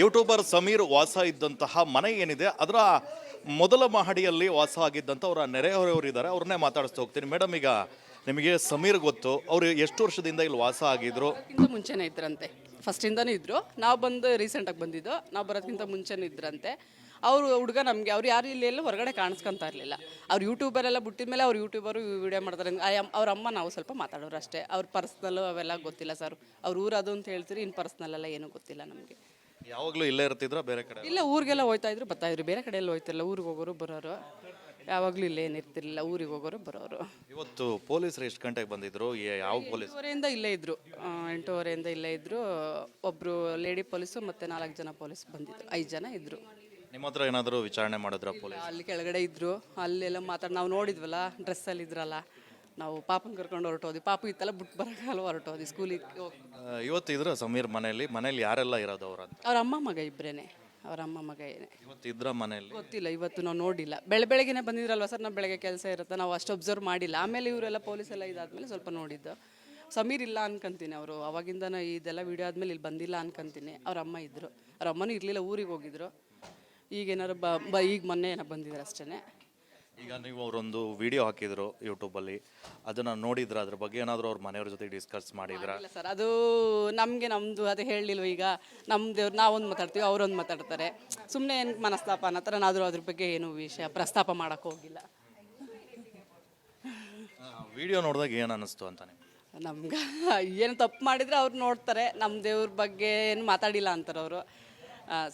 YouTuber Sameer ವಾಸ ಇದ್ದಂತಹ ಮನೆ ಏನಿದೆ, ಅದರ ಮೊದಲ ಮಹಡಿಯಲ್ಲಿ ವಾಸ ಆಗಿದ್ದಂಥ ಅವರ ನೆರೆಹೊರೆಯವರು ಇದ್ದಾರೆ. ಅವ್ರನ್ನೇ ಮಾತಾಡಿಸ್ತಾ ಹೋಗ್ತೀನಿ. ಮೇಡಮ್, ಈಗ ನಿಮಗೆ ಸಮೀರ್ ಗೊತ್ತು, ಅವರು ಎಷ್ಟು ವರ್ಷದಿಂದ ಇಲ್ಲಿ ವಾಸ ಆಗಿದ್ರು? ಮುಂಚೆನೇ ಇದ್ರಂತೆ. ಫಸ್ಟಿಂದನೂ ಇದ್ರು. ನಾವು ಬಂದು ರೀಸೆಂಟಾಗಿ ಬಂದಿದ್ದು. ನಾವು ಬರೋದಕ್ಕಿಂತ ಮುಂಚೆನೂ ಇದ್ರಂತೆ. ಅವರು ಹುಡುಗ ನಮಗೆ, ಅವ್ರು ಯಾರು ಇಲ್ಲಿ ಎಲ್ಲ ಹೊರಗಡೆ ಕಾಣಿಸ್ಕೊಂತ ಇರಲಿಲ್ಲ. ಅವ್ರು ಯೂಟ್ಯೂಬರೆಲ್ಲ ಬಿಟ್ಟಿದ ಮೇಲೆ ಅವ್ರು ಯೂಟ್ಯೂಬರು ವಿಡಿಯೋ ಮಾಡ್ತಾರೆ. ಅವ್ರ ಅಮ್ಮ ನಾವು ಸ್ವಲ್ಪ ಮಾತಾಡೋರು ಅಷ್ಟೇ. ಅವ್ರ ಪರ್ಸ್ನಲ್ಲು ಅವೆಲ್ಲ ಗೊತ್ತಿಲ್ಲ ಸರ್ ಅವ್ರ ಅದು ಅಂತ ಹೇಳ್ತೀರಿ ಇನ್ನು ಪರ್ಸ್ನಲ್ಲೆಲ್ಲ ಏನೂ ಗೊತ್ತಿಲ್ಲ ನಮಗೆ. ಯಾವಾಗಲೂ ಇಲ್ಲೇ ಇರ್ತಿದ್ರ? ಬೇರೆ ಕಡೆ? ಇಲ್ಲ ಊರಿಗೆಲ್ಲ ಹೋಯ್ತಾ ಇದ್ರು ಬರ್ತಾ ಇದ್ರು. ಬೇರೆ ಕಡೆ ಎಲ್ಲ ಹೋಯ್ತಿರಲ್ಲ ಊರಿಗೆ ಹೋಗೋರು ಬರೋರು. ಯಾವಾಗಲೂ ಇಲ್ಲೇ ಏನಿರ್ತಿರ್ಲಿಲ್ಲ ಊರಿಗೆ ಹೋಗೋರು ಬರೋರು. ಇವತ್ತು ಪೊಲೀಸರು ಎಷ್ಟು ಗಂಟೆಗೆ ಬಂದಿದ್ರು? ಏ- ಯಾವ ಪೊಲೀಸ್? ಎಂಟೂವರೆಯಿಂದ ಇಲ್ಲೇ ಇದ್ರು. ಆ, ಎಂಟೂವರೆಯಿಂದ ಇಲ್ಲೇ ಇದ್ರು. ಒಬ್ರು ಲೇಡಿ ಪೊಲೀಸು ಮತ್ತೆ ನಾಲ್ಕು ಜನ ಪೊಲೀಸ್ ಬಂದಿದ್ರು. ಐದು ಜನ ಇದ್ರು. ನಿಮ್ಮ ಹತ್ರ ಏನಾದರೂ ವಿಚಾರಣೆ ಮಾಡಿದ್ರ ಪೊಲೀಸ್? ಅಲ್ಲಿ ಕೆಳಗಡೆ ಇದ್ರು. ಅಲ್ಲೆಲ್ಲ ಮಾತಾಡಿ ನಾವು ನೋಡಿದ್ವಲ್ಲ ಡ್ರೆಸ್ಸಲ್ಲಿ ಇದ್ರಲ್ಲ. ನಾವು ಪಾಪನ ಕರ್ಕೊಂಡು ಹೊರಟೋದ್ವಿ. ಪಾಪು ಇತ್ತಲ್ಲ ಬಿಟ್ಟು ಬರಕಾಲ ಹೊರಟೋದ್ವಿ ಸ್ಕೂಲಿಗೆ ಇವತ್ತು ಇದ್ರ ಸಮೀರ್ ಮನೆಯಲ್ಲಿ ಮನೇಲಿ ಯಾರೆಲ್ಲ ಇರೋದು ಅವ್ರ ಅಂತ? ಅವ್ರ ಅಮ್ಮ ಮಗ ಇಬ್ಬರೇನೆ ಅವ್ರ ಅಮ್ಮ ಮಗ ಏನೇ. ಇವತ್ತು ಇದ್ರ ಮನೆಯಲ್ಲಿ? ಗೊತ್ತಿಲ್ಲ ಇವತ್ತು ನಾವು ನೋಡಿಲ್ಲ. ಬೆಳೆ ಬೆಳಗ್ಗೆನೆ ಬಂದಿದ್ರಲ್ವ ಸರ್ ನಾವು ಬೆಳಗ್ಗೆ ಕೆಲಸ ಇರುತ್ತೆ? ನಾವು ಅಷ್ಟು ಅಬ್ಸರ್ವ್ ಮಾಡಿಲ್ಲ. ಆಮೇಲೆ ಇವರೆಲ್ಲ ಪೊಲೀಸ್ ಎಲ್ಲ ಇದಾದ್ಮೇಲೆ ಸ್ವಲ್ಪ ನೋಡಿದ್ದು. ಸಮೀರ್ ಇಲ್ಲ ಅನ್ಕೊಂತೀನಿ ಅವರು. ಅವಾಗಿಂದನೇ ಇದೆಲ್ಲ ವಿಡಿಯೋ ಆದ್ಮೇಲೆ ಇಲ್ಲಿ ಬಂದಿಲ್ಲ ಅನ್ಕೊಂತೀನಿ. ಅವ್ರ ಅಮ್ಮ ಇದ್ರು. ಅವ್ರ ಅಮ್ಮನೂ ಇರಲಿಲ್ಲ ಊರಿಗೆ ಹೋಗಿದ್ರು. ಈಗೇನಾರು ಬ ಬ ಈಗ ಮೊನ್ನೆ ಏನೋ ಬಂದಿದ್ರು ಅಷ್ಟೇ ಈಗ ನೀವು ಅವರೊಂದು ವಿಡಿಯೋ ಹಾಕಿದ್ರು ಯೂಟ್ಯೂಬಲ್ಲಿ ಅದನ್ನ ನೋಡಿದ್ರ ಅದ್ರ ಬಗ್ಗೆ ಏನಾದರೂ ಅವ್ರ ಮನೆಯವ್ರ ಜೊತೆ ಡಿಸ್ಕಸ್ ಮಾಡಿದ್ರ? ಇಲ್ಲ ಸರ್. ಅದು ನಮಗೆ ನಮ್ಮದು ಅದು ಹೇಳಿಲ್ವ ಈಗ? ನಮ್ಮ ದೇವ್ರು ನಾವೊಂದು ಮಾತಾಡ್ತೀವಿ ಅವರೊಂದು ಮಾತಾಡ್ತಾರೆ. ಸುಮ್ಮನೆ ಏನು ಮನಸ್ತಾಪ ಅನ್ನೋ ಥರ ನಾದರೂ ಅದ್ರ ಬಗ್ಗೆ ಏನು ವಿಷಯ ಪ್ರಸ್ತಾಪ ಮಾಡೋಕ್ಕೆ ಹೋಗಿಲ್ಲ. ವಿಡಿಯೋ ನೋಡಿದಾಗ ಏನು ಅನ್ನಿಸ್ತು ಅಂತ ನಿಮ್ಗೆ? ನಮ್ಗೆ ಏನು ತಪ್ಪು ಮಾಡಿದರೆ ಅವ್ರು ನೋಡ್ತಾರೆ ನಮ್ಮ ದೇವ್ರ ಬಗ್ಗೆ ಏನು ಮಾತಾಡಿಲ್ಲ ಅಂತಾರೆ ಅವರು.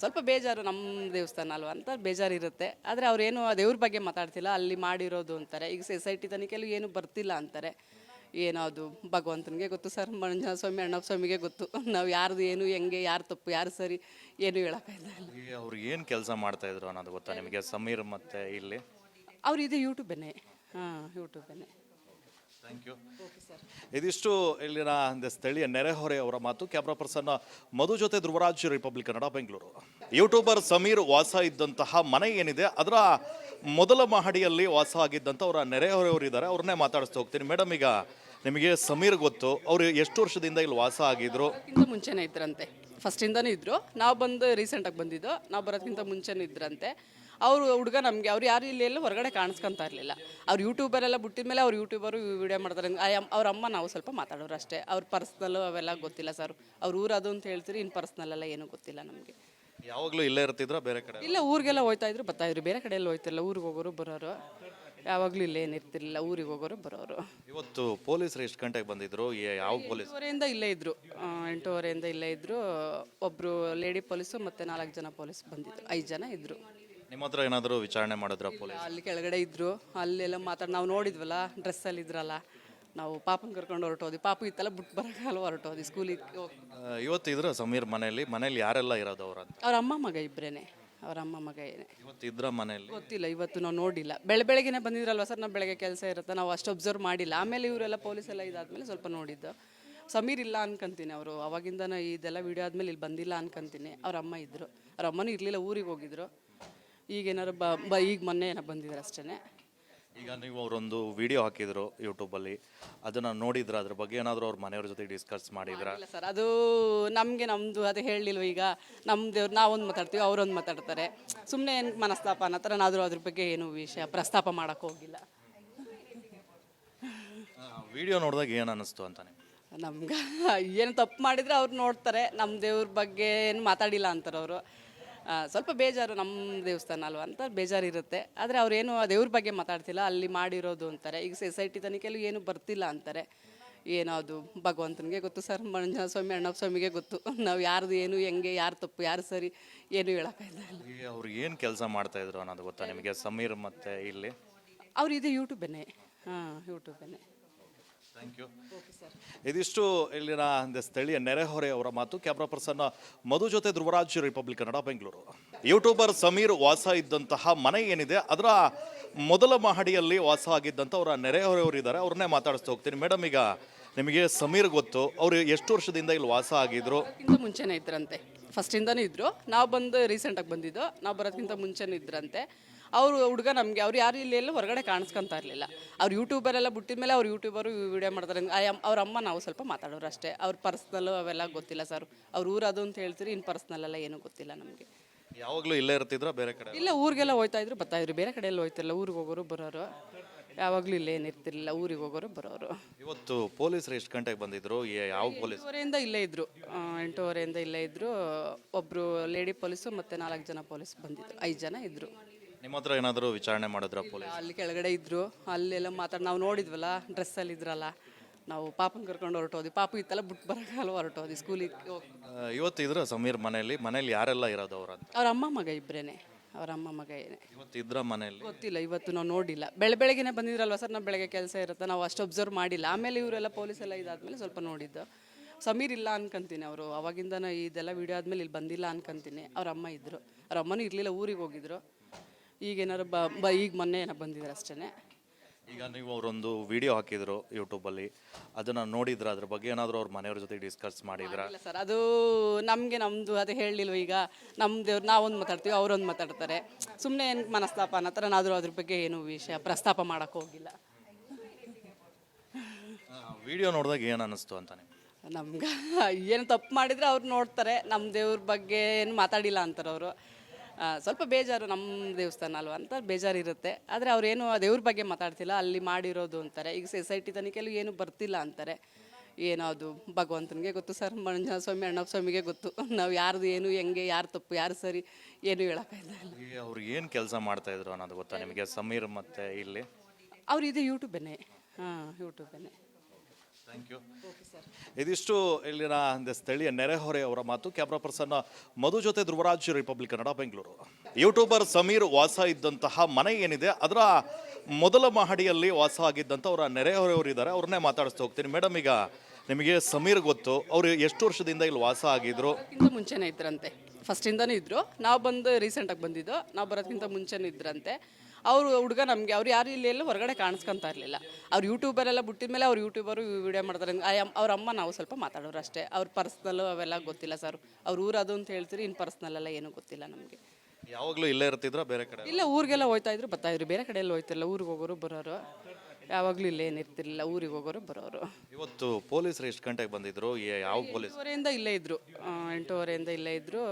ಸ್ವಲ್ಪ ಬೇಜಾರು ನಮ್ಮ ದೇವಸ್ಥಾನ ಅಲ್ವಾ ಅಂತ ಬೇಜಾರು ಇರುತ್ತೆ ಆದರೆ ಅವ್ರೇನು ಆ ದೇವ್ರ ಬಗ್ಗೆ ಮಾತಾಡ್ತಿಲ್ಲ ಅಲ್ಲಿ ಮಾಡಿರೋದು ಅಂತಾರೆ. ಈಗ ಸೊಸೈಟಿ ತನಿಖೆಯಲ್ಲಿ ಏನು ಬರ್ತಿಲ್ಲ ಅಂತಾರೆ. ಏನೋ ಅದು ಭಗವಂತನಿಗೆ ಗೊತ್ತು ಸರ್ ಮಂಜುನಾಥ ಸ್ವಾಮಿ ಅಣ್ಣ ಸ್ವಾಮಿಗೆ ಗೊತ್ತು. ನಾವು ಯಾರ್ದು ಏನು ಹೆಂಗೆ ಯಾರು ತಪ್ಪು ಯಾರು ಸರಿ ಏನು ಹೇಳೋಕ್ಕಾಗಲ್ಲ ಅವ್ರು ಏನು ಕೆಲಸ ಮಾಡ್ತಾ ಇದ್ರು ಅನ್ನೋದು ಗೊತ್ತಾ ನಿಮಗೆ? ಸಮೀರ್ ಮತ್ತೆ ಇಲ್ಲಿ? ಅವ್ರು ಇದು ಯೂಟ್ಯೂಬೇನೆ ಹಾಂ ಯೂಟ್ಯೂಬನ್ನೇ ಥ್ಯಾಂಕ್ ಯು ಇದಿಷ್ಟು ಇಲ್ಲಿನ ಒಂದು ಸ್ಥಳೀಯ ನೆರೆಹೊರೆಯವರ ಮಾತು. ಕ್ಯಾಮ್ರಾ ಪರ್ಸನ್ ಮಧು ಜೊತೆ ಧ್ರುವರಾಜ್ ರಿಪಬ್ಲಿಕ್ ಕನ್ನಡ ಬೆಂಗಳೂರು ಯೂಟ್ಯೂಬರ್ ಸಮೀರ್ ವಾಸ ಇದ್ದಂತಹ ಮನೆ ಏನಿದೆ ಅದರ ಮೊದಲ ಮಹಡಿಯಲ್ಲಿ ವಾಸ ಆಗಿದ್ದಂಥ ಅವರ ನೆರೆಹೊರೆಯವರು ಇದ್ದಾರೆ. ಅವ್ರನ್ನೇ ಮಾತಾಡಿಸ್ತಾ ಹೋಗ್ತೀನಿ. ಮೇಡಮ್ ಈಗ ನಿಮಗೆ ಸಮೀರ್ ಗೊತ್ತು. ಅವರು ಎಷ್ಟು ವರ್ಷದಿಂದ ಇಲ್ಲಿ ವಾಸ ಆಗಿದ್ರು? ಅದಕ್ಕಿಂತ ಮುಂಚೆನೇ ಇದ್ರಂತೆ. ಫಸ್ಟಿಂದನೂ ಇದ್ರು. ನಾವು ಬಂದು ರೀಸೆಂಟಾಗಿ ಬಂದಿದ್ದು. ನಾವು ಬರೋದಕ್ಕಿಂತ ಮುಂಚೆನೂ ಇದ್ರಂತೆ. ಅವರು ಹುಡುಗ ನಮಗೆ ಅವ್ರು ಯಾರು ಇಲ್ಲಿ ಎಲ್ಲ ಹೊರಗಡೆ ಕಾಣಿಸ್ಕೊಂತ ಇರಲಿಲ್ಲ. ಅವ್ರು ಯೂಟ್ಯೂಬರೆಲ್ಲ ಬಿಟ್ಟಿದ ಮೇಲೆ ಅವ್ರು ಯೂಟ್ಯೂಬರು ವಿಡಿಯೋ ಮಾಡ್ತಾರೆ. ಅವ್ರ ಅಮ್ಮ ನಾವು ಸ್ವಲ್ಪ ಮಾತಾಡೋರು ಅಷ್ಟೇ. ಅವ್ರ ಪರ್ಸ್ನಲ್ಲು ಅವೆಲ್ಲ ಗೊತ್ತಿಲ್ಲ ಸರ್ ಅವ್ರ ಊರು ಅದು ಅಂತ ಹೇಳ್ತೀರಿ ಇನ್ನು ಪರ್ಸ್ನಲ್ ಎಲ್ಲ ಏನೂ ಗೊತ್ತಿಲ್ಲ ನಮಗೆ. ಯಾವಾಗಲೂ ಇಲ್ಲೇ ಇರ್ತಿದ್ರು ಬೇರೆ ಕಡೆ? ಇಲ್ಲ ಊರಿಗೆಲ್ಲ ಹೋಯ್ತಾ ಇದ್ರು ಬರ್ತಾ ಇದ್ರು. ಬೇರೆ ಕಡೆ ಎಲ್ಲ ಹೋಯ್ತಿರಲ್ಲ ಊರಿಗೆ ಹೋಗೋರು ಬರೋರು. ಯಾವಾಗಲೂ ಇಲ್ಲೇ ಏನಿರ್ತಿರ್ಲಿಲ್ಲ ಊರಿಗೆ ಹೋಗೋರು ಬರೋರು. ಇವತ್ತು ಪೊಲೀಸರು ಎಷ್ಟು ಗಂಟೆಗೆ ಬಂದಿದ್ರು? ಯಾವ ಪೊಲೀಸ್? ಎಂಟೂವರೆಯಿಂದ ಇಲ್ಲೇ ಇದ್ರು. ಆ, ಎಂಟೂವರೆಯಿಂದ ಇಲ್ಲೇ ಇದ್ರು. ಒಬ್ರು ಲೇಡಿ ಪೊಲೀಸು ಮತ್ತೆ ನಾಲ್ಕು ಜನ ಪೊಲೀಸ್ ಬಂದಿದ್ರು. ಐದು ಜನ ಇದ್ರು. ನಿಮ್ಮ ಹತ್ರ ಏನಾದರೂ ವಿಚಾರಣೆ ಮಾಡಿದ್ರ ಪೊಲೀಸ್? ಅಲ್ಲಿ ಕೆಳಗಡೆ ಇದ್ರು. ಅಲ್ಲೆಲ್ಲ ಮಾತಾಡಿ ನಾವು ನೋಡಿದ್ವಲ್ಲ ಡ್ರೆಸ್ಸಲ್ಲಿ ಇದ್ರಲ್ಲ. ನಾವು ಪಾಪನ ಕರ್ಕೊಂಡು ಹೊರಟೋದ್ವಿ. ಪಾಪು ಇತ್ತಲ್ಲ ಬಿಟ್ಟು ಬರೋಕ್ಕಲ್ಲ ಹೊರಟೋದ್ವಿ ಸ್ಕೂಲಿಗೆ ಇವತ್ತು ಇದ್ರ ಸಮೀರ್ ಮನೆಯಲ್ಲಿ. ಮನೇಲಿ ಯಾರೆಲ್ಲ ಇರೋದು ಅವ್ರ ಅಂತ ಅವ್ರ ಅಮ್ಮ ಮಗ ಇಬ್ಬರೇನೆ ಅವ್ರ ಅಮ್ಮ ಮಗ ಏನೇ. ಇವತ್ತು ಇದ್ರ ಮನೆಯಲ್ಲಿ? ಗೊತ್ತಿಲ್ಲ ಇವತ್ತು ನಾವು ನೋಡಿಲ್ಲ. ಬೆಳೆ ಬೆಳಗ್ಗೆನೆ ಬಂದಿದ್ರಲ್ವ ಸರ್ ನಾವು ಬೆಳಗ್ಗೆ ಕೆಲಸ ಇರುತ್ತೆ? ನಾವು ಅಷ್ಟು ಅಬ್ಸರ್ವ್ ಮಾಡಿಲ್ಲ. ಆಮೇಲೆ ಇವರೆಲ್ಲ ಪೊಲೀಸ್ ಎಲ್ಲ ಇದಾದ್ಮೇಲೆ ಸ್ವಲ್ಪ ನೋಡಿದ್ದು. ಸಮೀರ್ ಇಲ್ಲ ಅನ್ಕೊಂತೀನಿ ಅವರು. ಅವಾಗಿಂದ ಇದೆಲ್ಲ ವಿಡಿಯೋ ಆದ್ಮೇಲೆ ಇಲ್ಲಿ ಬಂದಿಲ್ಲ ಅನ್ಕೊಂತೀನಿ. ಅವ್ರ ಅಮ್ಮ ಇದ್ರು. ಅವ್ರ ಅಮ್ಮನೂ ಇರಲಿಲ್ಲ ಊರಿಗೆ ಹೋಗಿದ್ರು. ಈಗೇನಾರು ಬ ಬ ಈಗ ಮೊನ್ನೆ ಏನೋ ಬಂದಿದ್ರು ಅಷ್ಟೇ ಈಗ ನೀವು ಅವರೊಂದು ವಿಡಿಯೋ ಹಾಕಿದ್ರು ಯೂಟ್ಯೂಬಲ್ಲಿ ಅದನ್ನ ನೋಡಿದ್ರ ಅದ್ರ ಬಗ್ಗೆ ಏನಾದರೂ ಅವ್ರ ಮನೆಯವ್ರ ಜೊತೆ ಡಿಸ್ಕಸ್ ಮಾಡಿದ್ರ? ಇಲ್ಲ ಸರ್. ಅದು ನಮಗೆ ನಮ್ಮದು ಅದು ಹೇಳಲಿಲ್ವ ಈಗ. ನಮ್ಮ ದೇವ್ರು ನಾವೊಂದು ಮಾತಾಡ್ತೀವಿ ಅವರೊಂದು ಮಾತಾಡ್ತಾರೆ. ಸುಮ್ಮನೆ ಏನು ಮನಸ್ತಾಪ ಅನ್ನೋ ಥರ ನಾದರೂ ಅದ್ರ ಬಗ್ಗೆ ಏನು ವಿಷಯ ಪ್ರಸ್ತಾಪ ಮಾಡೋಕ್ಕೆ ಹೋಗಿಲ್ಲ. ವಿಡಿಯೋ ನೋಡಿದಾಗ ಏನು ಅನ್ನಿಸ್ತು ಅಂತ ನಿಮ್ಗೆ? ನಮ್ಗೆ ಏನು ತಪ್ಪು ಮಾಡಿದರೆ ಅವ್ರು ನೋಡ್ತಾರೆ. ನಮ್ಮ ದೇವ್ರ ಬಗ್ಗೆ ಏನು ಮಾತಾಡಿಲ್ಲ ಅಂತಾರೆ ಅವರು. ಸ್ವಲ್ಪ ಬೇಜಾರು ನಮ್ಮ ದೇವಸ್ಥಾನ ಅಲ್ವಾ ಅಂತ ಬೇಜಾರು ಇರುತ್ತೆ ಆದರೆ ಅವ್ರೇನು ಆ ದೇವ್ರ ಬಗ್ಗೆ ಮಾತಾಡ್ತಿಲ್ಲ ಅಲ್ಲಿ ಮಾಡಿರೋದು ಅಂತಾರೆ. ಈಗ ಸೊಸೈಟಿ ತನಿಖೆಯಲ್ಲಿ ಏನು ಬರ್ತಿಲ್ಲ ಅಂತಾರೆ. ಏನೋ ಅದು ಭಗವಂತನಿಗೆ ಗೊತ್ತು ಸರ್ ಮಂಜನ ಸ್ವಾಮಿ ಅಣ್ಣಪ್ಪ ಸ್ವಾಮಿಗೆ ಗೊತ್ತು. ನಾವು ಯಾರ್ದು ಏನು ಹೆಂಗೆ ಯಾರು ತಪ್ಪು ಯಾರು ಸರಿ ಏನು ಹೇಳೋಕ್ಕಾಗಲ್ಲ ಅವ್ರು ಏನು ಕೆಲಸ ಮಾಡ್ತಾ ಇದ್ರು ಅನ್ನೋದು ಗೊತ್ತಾ ನಿಮಗೆ? ಸಮೀರ್ ಮತ್ತೆ ಇಲ್ಲಿ? ಅವ್ರು ಇದು ಯೂಟ್ಯೂಬೇನೆ ಹಾಂ ಯೂಟ್ಯೂಬನ್ನೇ ಥ್ಯಾಂಕ್ ಯು ಇದಿಷ್ಟು ಇಲ್ಲಿನ ಒಂದು ಸ್ಥಳೀಯ ನೆರೆಹೊರೆಯವರ ಮಾತು. ಕ್ಯಾಮ್ರಾ ಪರ್ಸನ್ ಮಧು ಜೊತೆ ಧ್ರುವರಾಜ್ ರಿಪಬ್ಲಿಕ್ ಕನ್ನಡ ಬೆಂಗಳೂರು ಯೂಟ್ಯೂಬರ್ ಸಮೀರ್ ವಾಸ ಇದ್ದಂತಹ ಮನೆ ಏನಿದೆ ಅದರ ಮೊದಲ ಮಹಡಿಯಲ್ಲಿ ವಾಸ ಆಗಿದ್ದಂಥ ಅವರ ನೆರೆಹೊರೆಯವರು ಇದ್ದಾರೆ. ಅವ್ರನ್ನೇ ಮಾತಾಡಿಸ್ತಾ ಹೋಗ್ತೀನಿ. ಮೇಡಮ್ ಈಗ ನಿಮಗೆ ಸಮೀರ್ ಗೊತ್ತು. ಅವರು ಎಷ್ಟು ವರ್ಷದಿಂದ ಇಲ್ಲಿ ವಾಸ ಆಗಿದ್ರು? ಅದಕ್ಕಿಂತ ಮುಂಚೆನೇ ಇದ್ರಂತೆ. ಫಸ್ಟಿಂದನೂ ಇದ್ರು. ನಾವು ಬಂದು ರೀಸೆಂಟಾಗಿ ಬಂದಿದ್ದು. ನಾವು ಬರೋದಕ್ಕಿಂತ ಮುಂಚೆನೂ ಇದ್ರಂತೆ. ಅವರು ಹುಡುಗ ನಮಗೆ ಅವ್ರು ಯಾರು ಇಲ್ಲಿ ಎಲ್ಲ ಹೊರಗಡೆ ಕಾಣಿಸ್ಕೊಂತ ಇರಲಿಲ್ಲ. ಅವ್ರು ಯೂಟ್ಯೂಬರೆಲ್ಲ ಬಿಟ್ಟಿದ ಮೇಲೆ ಅವ್ರು ಯೂಟ್ಯೂಬರು ವಿಡಿಯೋ ಮಾಡ್ತಾರೆ. ಅವ್ರ ಅಮ್ಮ ನಾವು ಸ್ವಲ್ಪ ಮಾತಾಡೋರು ಅಷ್ಟೇ. ಅವ್ರ ಪರ್ಸ್ನಲ್ಲು ಅವೆಲ್ಲ ಗೊತ್ತಿಲ್ಲ ಸರ್. ಅವ್ರ ಊರು ಅದು ಅಂತ ಹೇಳ್ತೀರಿ ಇನ್ನು ಪರ್ಸ್ನಲ್ ಎಲ್ಲ ಏನೂ ಗೊತ್ತಿಲ್ಲ ನಮಗೆ. ಯಾವಾಗಲೂ ಇಲ್ಲೇ ಇರ್ತಿದ್ರ ಬೇರೆ ಕಡೆ? ಇಲ್ಲ ಊರಿಗೆಲ್ಲ ಹೋಯ್ತಾ ಇದ್ರು ಬರ್ತಾ ಇದ್ರು. ಬೇರೆ ಕಡೆ ಎಲ್ಲ ಹೋಯ್ತಿರಲ್ಲ ಊರಿಗೆ ಹೋಗೋರು ಬರೋರು. ಯಾವಾಗಲೂ ಇಲ್ಲೇ ಏನಿರ್ತಿರ್ಲಿಲ್ಲ ಊರಿಗೆ ಹೋಗೋರು ಬರೋರು. ಇವತ್ತು ಪೊಲೀಸರು ಎಷ್ಟು ಗಂಟೆಗೆ ಬಂದಿದ್ರು? ಯಾವ ಪೊಲೀಸ್? ಎಂಟೂವರೆಯಿಂದ ಇಲ್ಲೇ ಇದ್ರು. ಆ, ಎಂಟೂವರೆಯಿಂದ ಇಲ್ಲೇ ಇದ್ರು. ಒಬ್ರು ಲೇಡಿ ಪೊಲೀಸು ಮತ್ತೆ ನಾಲ್ಕು ಜನ ಪೊಲೀಸ್ ಬಂದಿದ್ರು. ಐದು ಜನ ಇದ್ರು. ನಿಮ್ಮ ಹತ್ರ ಏನಾದರೂ ವಿಚಾರಣೆ ಮಾಡಿದ್ರ ಪೊಲೀಸ್? ಅಲ್ಲಿ ಕೆಳಗಡೆ ಇದ್ರು. ಅಲ್ಲೆಲ್ಲ ಮಾತಾಡಿ ನಾವು ನೋಡಿದ್ವಲ್ಲ ಡ್ರೆಸ್ಸಲ್ಲಿ ಇದ್ರಲ್ಲ. ನಾವು ಪಾಪನ ಕರ್ಕೊಂಡು ಹೊರಟೋದ್ವಿ. ಪಾಪು ಇತ್ತಲ್ಲ ಬಿಟ್ಟು ಬರೋಕ್ಕಾಗಲ್ಲ ಹೊರಟೋದ್ವಿ ಸ್ಕೂಲಿಗೆ ಇವತ್ತು ಇದ್ರ ಸಮೀರ್ ಮನೆಯಲ್ಲಿ? ಮನೇಲಿ ಯಾರೆಲ್ಲ ಇರೋದು ಅವ್ರ ಅಂತ? ಅವ್ರ ಅಮ್ಮ ಮಗ ಇಬ್ಬರೇನೆ ಅವ್ರ ಅಮ್ಮ ಮಗ ಏನೇ. ಇವತ್ತು ಇದ್ರ ಮನೆಯಲ್ಲಿ? ಗೊತ್ತಿಲ್ಲ ಇವತ್ತು ನಾವು ನೋಡಿಲ್ಲ. ಬೆಳೆ ಬೆಳಗ್ಗೆನೆ ಬಂದಿದ್ರಲ್ವ ಸರ್? ನಾವು ಬೆಳಗ್ಗೆ ಕೆಲಸ ಇರುತ್ತೆ ನಾವು ಅಷ್ಟು ಅಬ್ಸರ್ವ್ ಮಾಡಿಲ್ಲ. ಆಮೇಲೆ ಇವರೆಲ್ಲ ಪೊಲೀಸ್ ಎಲ್ಲ ಇದಾದ್ಮೇಲೆ ಸ್ವಲ್ಪ ನೋಡಿದ್ದು. ಸಮೀರ್ ಇಲ್ಲ ಅನ್ಕಂತೀನಿ ಅವರು. ಅವಾಗಿಂದ ಇದೆಲ್ಲ ವಿಡಿಯೋ ಆದ್ಮೇಲೆ ಇಲ್ಲಿ ಬಂದಿಲ್ಲ ಅನ್ಕಂತೀನಿ. ಅವ್ರ ಅಮ್ಮ ಇದ್ದರು ಅವ್ರ ಅಮ್ಮನೂ ಇರಲಿಲ್ಲ ಊರಿಗೆ ಹೋಗಿದ್ರು. ಈಗೇನಾರು ಬ ಬ ಈಗ ಮೊನ್ನೆ ಏನೋ ಬಂದಿದ್ದಾರೆ ಅಷ್ಟೇ ಈಗ ನೀವು ಅವರೊಂದು ವಿಡಿಯೋ ಹಾಕಿದ್ರು ಯೂಟ್ಯೂಬಲ್ಲಿ ಅದನ್ನ ನೋಡಿದ್ರ ಅದ್ರ ಬಗ್ಗೆ ಏನಾದರೂ ಅವ್ರ ಮನೆಯವ್ರ ಜೊತೆ ಡಿಸ್ಕಸ್ ಮಾಡಿದ್ರ? ಇಲ್ಲ ಸರ್. ಅದು ನಮಗೆ ನಮ್ಮದು ಅದು ಹೇಳಿಲ್ವ ಈಗ. ನಮ್ಮ ದೇವ್ರು ನಾವೊಂದು ಮಾತಾಡ್ತೀವಿ ಅವರೊಂದು ಮಾತಾಡ್ತಾರೆ. ಸುಮ್ಮನೆ ಏನು ಮನಸ್ತಾಪ ಅನ್ನೋ ಥರ ನಾದರೂ ಅದ್ರ ಬಗ್ಗೆ ಏನು ವಿಷಯ ಪ್ರಸ್ತಾಪ ಮಾಡೋಕ್ಕೆ ಹೋಗಿಲ್ಲ. ವಿಡಿಯೋ ನೋಡಿದಾಗ ಏನು ಅನ್ನಿಸ್ತು ಅಂತ ನಿಮ್ಗೆ? ನಮ್ಗೆ ಏನು ತಪ್ಪು ಮಾಡಿದರೆ ಅವ್ರು ನೋಡ್ತಾರೆ. ನಮ್ಮ ದೇವ್ರ ಬಗ್ಗೆ ಏನು ಮಾತಾಡಿಲ್ಲ ಅಂತಾರೆ ಅವರು. ಸ್ವಲ್ಪ ಬೇಜಾರು ನಮ್ಮ ದೇವಸ್ಥಾನ ಅಲ್ವಾ ಅಂತ ಬೇಜಾರು ಇರುತ್ತೆ ಆದರೆ ಅವರೇನು ಆ ದೇವ್ರ ಬಗ್ಗೆ ಮಾತಾಡ್ತಿಲ್ಲ ಅಲ್ಲಿ ಮಾಡಿರೋದು ಅಂತಾರೆ. ಈಗ ಸೊಸೈಟಿ ತನಿಖೆಯಲ್ಲಿ ಏನು ಬರ್ತಿಲ್ಲ ಅಂತಾರೆ. ಏನೋ ಅದು ಭಗವಂತನಿಗೆ ಗೊತ್ತು ಸರ್ ಮಂಜನ ಸ್ವಾಮಿ ಅಣ್ಣ ಸ್ವಾಮಿಗೆ ಗೊತ್ತು. ನಾವು ಯಾರ್ದು ಏನು ಹೆಂಗೆ ಯಾರು ತಪ್ಪು ಯಾರು ಸರಿ ಏನು ಹೇಳೋಕ್ಕಾಗಿಲ್ಲ ಈಗ ಅವ್ರು ಏನು ಕೆಲಸ ಮಾಡ್ತಾ ಇದ್ರು ಅನ್ನೋದು ಗೊತ್ತಾ ನಿಮಗೆ? ಸಮೀರ್ ಮತ್ತೆ ಇಲ್ಲಿ? ಅವ್ರು ಇದೆ ಯೂಟ್ಯೂಬೇನೆ ಹಾಂ ಯೂಟ್ಯೂಬನ್ನೇ ಥ್ಯಾಂಕ್ ಯು ಇದಿಷ್ಟು ಇಲ್ಲಿನ ಒಂದು ಸ್ಥಳೀಯ ನೆರೆಹೊರೆ ಅವರ ಮಾತು. ಕ್ಯಾಮ್ರಾ ಪರ್ಸನ್ ಮಧು ಜೊತೆ ಧ್ರುವರಾಜ್ ರಿಪಬ್ಲಿಕ್ ಕನ್ನಡ ಬೆಂಗಳೂರು. ಯೂಟ್ಯೂಬರ್ ಸಮೀರ್ ವಾಸ ಇದ್ದಂತಹ ಮನೆ ಏನಿದೆ ಅದರ ಮೊದಲ ಮಹಡಿಯಲ್ಲಿ ವಾಸ ಆಗಿದ್ದಂಥ ಅವರ ನೆರೆಹೊರೆಯವರು ಇದ್ದಾರೆ. ಅವ್ರನ್ನೇ ಮಾತಾಡಿಸ್ತಾ ಹೋಗ್ತೀನಿ. ಮೇಡಮ್ ಈಗ ನಿಮಗೆ ಸಮೀರ್ ಗೊತ್ತು ಅವರು ಎಷ್ಟು ವರ್ಷದಿಂದ ಇಲ್ಲಿ ವಾಸ ಆಗಿದ್ರು? ಮುಂಚೆನೇ ಇದ್ರಂತೆ. ಫಸ್ಟಿಂದನೂ ಇದ್ರು. ನಾವು ಬಂದು ರೀಸೆಂಟಾಗಿ ಬಂದಿದ್ದು. ನಾವು ಬರೋದಕ್ಕಿಂತ ಮುಂಚೆನೂ ಇದ್ರಂತೆ. ಅವರು ಹುಡುಗ ನಮಗೆ ಅವ್ರು ಯಾರು ಇಲ್ಲಿ ಎಲ್ಲ ಹೊರಗಡೆ ಕಾಣಿಸ್ಕೊಂತ ಇರಲಿಲ್ಲ. ಅವ್ರು ಯೂಟ್ಯೂಬರೆಲ್ಲ ಬಿಟ್ಟಿದ ಮೇಲೆ ಅವ್ರು ಯೂಟ್ಯೂಬರು ವಿಡಿಯೋ ಮಾಡ್ತಾರೆ. ಅವ್ರ ಅಮ್ಮ ನಾವು ಸ್ವಲ್ಪ ಮಾತಾಡೋರು ಅಷ್ಟೇ. ಅವ್ರ ಪರ್ಸ್ನಲ್ಲು ಅವೆಲ್ಲ ಗೊತ್ತಿಲ್ಲ ಸರ್ ಅವ್ರ ಊರು ಅದು ಅಂತ ಹೇಳ್ತೀರಿ ಇನ್ನು ಪರ್ಸ್ನಲ್ ಎಲ್ಲ ಏನೂ ಗೊತ್ತಿಲ್ಲ ನಮಗೆ. ಯಾವಾಗಲೂ ಇಲ್ಲೇ ಇರ್ತಿದ್ರ ಬೇರೆ ಕಡೆ? ಇಲ್ಲ ಊರಿಗೆಲ್ಲ ಹೋಯ್ತಾ ಇದ್ರು ಬರ್ತಾ ಇದ್ರು. ಬೇರೆ ಕಡೆ ಎಲ್ಲ ಹೋಯ್ತಿರಲ್ಲ ಊರಿಗೆ ಹೋಗೋರು ಬರೋರು. ಯಾವಾಗಲೂ ಇಲ್ಲೇ ಏನಿರ್ತಿರ್ಲಿಲ್ಲ ಊರಿಗೆ ಹೋಗೋರು ಬರೋರು. ಇವತ್ತು ಪೊಲೀಸರು ಎಷ್ಟು ಗಂಟೆಗೆ ಬಂದಿದ್ರು? ಯಾವ ಪೊಲೀಸ್? ಎಂಟೂವರೆಯಿಂದ ಇಲ್ಲೇ ಇದ್ರು. ಆ, ಎಂಟೂವರೆಯಿಂದ ಇಲ್ಲೇ ಇದ್ರು.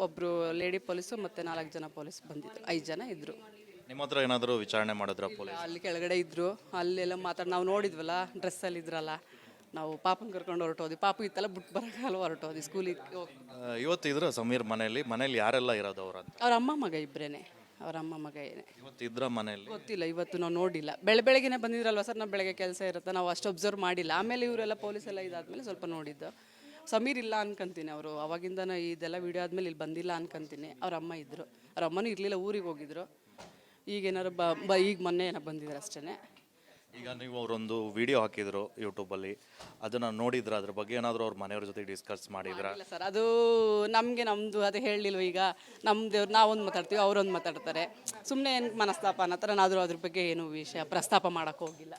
ಒಬ್ರು ಲೇಡಿ ಪೊಲೀಸು ಮತ್ತೆ ನಾಲ್ಕು ಜನ ಪೊಲೀಸ್ ಬಂದಿದ್ರು. ಐದು ಜನ ಇದ್ರು. ನಿಮ್ಮ ಹತ್ರ ಏನಾದರೂ ವಿಚಾರಣೆ ಮಾಡಿದ್ರ ಪೊಲೀಸ್? ಅಲ್ಲಿ ಕೆಳಗಡೆ ಇದ್ರು. ಅಲ್ಲೆಲ್ಲ ಮಾತಾಡಿ ನಾವು ನೋಡಿದ್ವಲ್ಲ ಡ್ರೆಸ್ಸಲ್ಲಿ ಇದ್ರಲ್ಲ. ನಾವು ಪಾಪನ ಕರ್ಕೊಂಡು ಹೊರಟೋದ್ವಿ. ಪಾಪ ಇತ್ತಲ್ಲ ಬಿಟ್ಟು ಬರೋಕ್ಕಾಗಲ್ಲ ಹೊರಟೋದ್ವಿ. ಸ್ಕೂಲಿಗೆ ಇವತ್ತು ಇದ್ರ ಸಮೀರ್ ಮನೆಯಲ್ಲಿ ಮನೇಲಿ ಯಾರೆಲ್ಲ ಇರೋದು ಅವ್ರ ಅಂತ? ಅವ್ರ ಅಮ್ಮ ಮಗ ಇಬ್ಬರೇನೆ ಅವ್ರ ಅಮ್ಮ ಮಗ ಏನೇ. ಇವತ್ತು ಇದ್ರ ಮನೆಯಲ್ಲಿ ಗೊತ್ತಿಲ್ಲ ಇವತ್ತು ನಾವು ನೋಡಿಲ್ಲ. ಬೆಳೆ ಬೆಳಗ್ಗೆನೆ ಬಂದಿದ್ರಲ್ವ ಸರ್? ನಾವು ಬೆಳಗ್ಗೆ ಕೆಲಸ ಇರುತ್ತೆ ನಾವು ಅಷ್ಟು ಅಬ್ಸರ್ವ್ ಮಾಡಿಲ್ಲ. ಆಮೇಲೆ ಇವರೆಲ್ಲ ಪೊಲೀಸ್ ಎಲ್ಲ ಇದಾದ್ಮೇಲೆ ಸ್ವಲ್ಪ ನೋಡಿದ್ದು. ಸಮೀರ್ ಇಲ್ಲ ಅನ್ಕಂತೀನಿ ಅವರು. ಅವಾಗಿಂದ ಇದೆಲ್ಲ ವಿಡಿಯೋ ಆದ್ಮೇಲೆ ಇಲ್ಲಿ ಬಂದಿಲ್ಲ ಅನ್ಕಂತೀನಿ. ಅವ್ರ ಅಮ್ಮ ಇದ್ದರು ಅವ್ರ ಅಮ್ಮನೂ ಇರಲಿಲ್ಲ ಊರಿಗೆ ಹೋಗಿದ್ರು. ಈಗೇನಾರು ಬ ಬ ಈಗ ಮೊನ್ನೆ ಏನೋ ಬಂದಿದ್ರು ಅಷ್ಟೇ ಈಗ ನೀವು ಅವರೊಂದು ವಿಡಿಯೋ ಹಾಕಿದ್ರು ಯೂಟ್ಯೂಬಲ್ಲಿ ಅದನ್ನ ನೋಡಿದ್ರ ಅದ್ರ ಬಗ್ಗೆ ಏನಾದರೂ ಅವ್ರ ಮನೆಯವ್ರ ಜೊತೆ ಡಿಸ್ಕಸ್ ಮಾಡಿದ್ರ? ಇಲ್ಲ ಸರ್. ಅದು ನಮಗೆ ನಮ್ಮದು ಅದು ಹೇಳಲಿಲ್ಲ ಈಗ. ನಮ್ಮ ದೇವ್ರು ನಾವೊಂದು ಮಾತಾಡ್ತೀವಿ ಅವರೊಂದು ಮಾತಾಡ್ತಾರೆ. ಸುಮ್ಮನೆ ಏನು ಮನಸ್ತಾಪ ಅನ್ನೋ ಥರ ನಾದರೂ ಅದ್ರ ಬಗ್ಗೆ ಏನು ವಿಷಯ ಪ್ರಸ್ತಾಪ ಮಾಡೋಕ್ಕೆ ಹೋಗಿಲ್ಲ.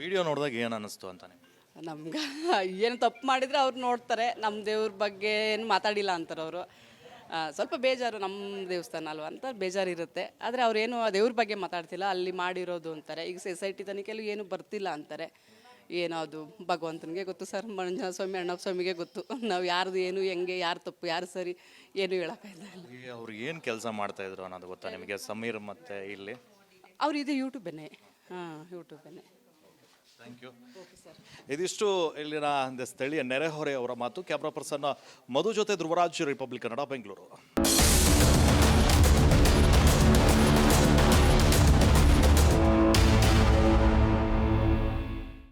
ವಿಡಿಯೋ ನೋಡಿದಾಗ ಏನು ಅನ್ನಿಸ್ತು ಅಂತ ನಿಮ್ಗೆ? ನಮ್ಗೆ ಏನು ತಪ್ಪು ಮಾಡಿದರೆ ಅವ್ರು ನೋಡ್ತಾರೆ. ನಮ್ಮ ದೇವ್ರ ಬಗ್ಗೆ ಏನು ಮಾತಾಡಿಲ್ಲ ಅಂತಾರೆ ಅವರು ಸ್ವಲ್ಪ ಬೇಜಾರು ನಮ್ಮ ದೇವಸ್ಥಾನ ಅಲ್ವಾ ಅಂತ ಬೇಜಾರು ಇರುತ್ತೆ ಆದರೆ ಅವ್ರೇನು ದೇವ್ರ ಬಗ್ಗೆ ಮಾತಾಡ್ತಿಲ್ಲ ಅಲ್ಲಿ ಮಾಡಿರೋದು ಅಂತಾರೆ. ಈಗ ಸೊಸೈಟಿ ತನಿಖೆಲ್ಲೂ ಏನು ಬರ್ತಿಲ್ಲ ಅಂತಾರೆ. ಏನೋ ಅದು ಭಗವಂತನಿಗೆ ಗೊತ್ತು ಸರ್ ಮಂಜುನಾಥ ಸ್ವಾಮಿ ಅಣ್ಣಪ್ಪ ಸ್ವಾಮಿಗೆ ಗೊತ್ತು. ನಾವು ಯಾರ್ದು ಏನು ಹೆಂಗೆ ಯಾರು ತಪ್ಪು ಯಾರು ಸರಿ ಏನು ಹೇಳೋಕ್ಕಾಗಿಲ್ಲ ಅವ್ರು ಏನು ಕೆಲಸ ಮಾಡ್ತಾ ಇದ್ರು ಅನ್ನೋದು ಗೊತ್ತಾ ನಿಮಗೆ? ಸಮೀರ್ ಮತ್ತೆ ಇಲ್ಲಿ? ಅವ್ರು ಇದೆ ಯೂಟ್ಯೂಬೇನೆ ಹಾಂ ಯೂಟ್ಯೂಬನ್ನೇ ಥ್ಯಾಂಕ್ ಯು ಇದಿಷ್ಟು ಇಲ್ಲಿನ ಸ್ಥಳೀಯ ನೆರೆಹೊರೆಯವರ ಮಾತು. ಕ್ಯಾಮ್ರಾ ಪರ್ಸನ್ ಮಧು ಜೊತೆ ಧ್ರುವರಾಜ್ ರಿಪಬ್ಲಿಕ್ ಕನ್ನಡ ಬೆಂಗಳೂರು